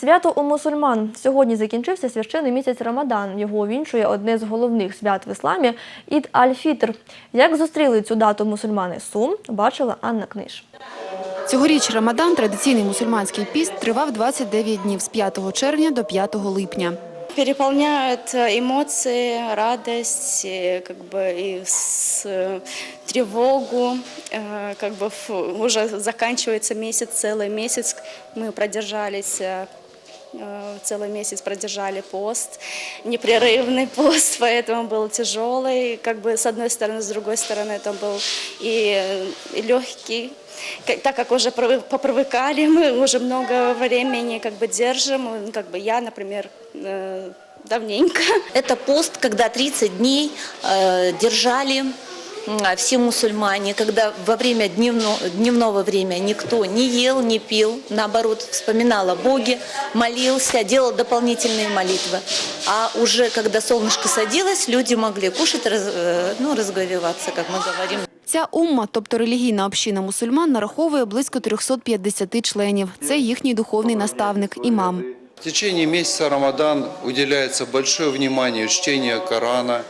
Свято у мусульман. Сьогодні закінчився священний місяць Рамадан. Його вінчує одне з головних свят в ісламі – Ід Аль-Фітр. Як зустріли цю дату мусульмани Сум, бачила Анна Книж. Цьогоріч Рамадан, традиційний мусульманський піст, тривав 29 днів з 5 червня до 5 липня. Переполняют э, эмоции, радость, э, как бы и с, э, тревогу. Э, Как бы фу, уже заканчивается месяц, целый месяц мы продержались. э, э, Целый месяц продержали пост, непрерывный пост, поэтому был тяжелый. Как бы с одной стороны, с другой стороны, это был и, э, и легкий. К- Так как уже привы- попривыкали, мы уже много времени как бы держим. Ну, Как бы я, например, э, давненько. Это пост, когда 30 дней э, держали м, все мусульмане, когда во время дневно- дневного время никто не ел, не пил, наоборот, вспоминал о Боге, молился, делал дополнительные молитвы. А уже когда солнышко садилось, люди могли кушать, раз- э, ну, разговеваться, как мы говорим. Ця умма, тобто релігійна община мусульман, нараховує близько 350 членів. Це їхній духовний наставник, імам. В течение месяца Рамадан уделяется большое внимание чтению Корана,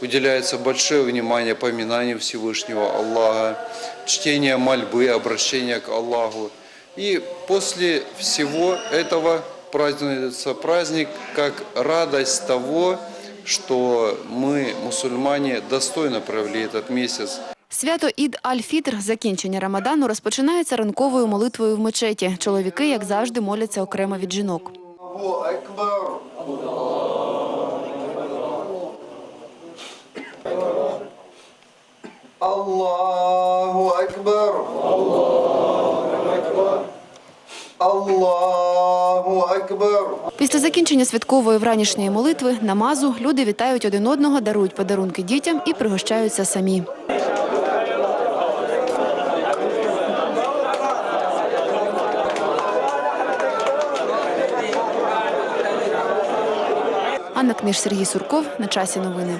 уделяется большое внимание поминанию Всевышнего Аллаха, чтение мольбы, обращения к Аллаху. И после всего этого празднуется праздник как радость того, что мы, мусульмане, достойно провели этот месяц. Свято Ід Аль-Фітр, закінчення Рамадану, розпочинається ранковою молитвою в мечеті. Чоловіки, як завжди, моляться окремо від жінок. Аллаху Акбар. Аллаху Акбар. Після закінчення святкової вранішньої молитви, намазу, люди вітають один одного, дарують подарунки дітям і пригощаються самі. Анна Книж, Сергій Сурков. На часі новини.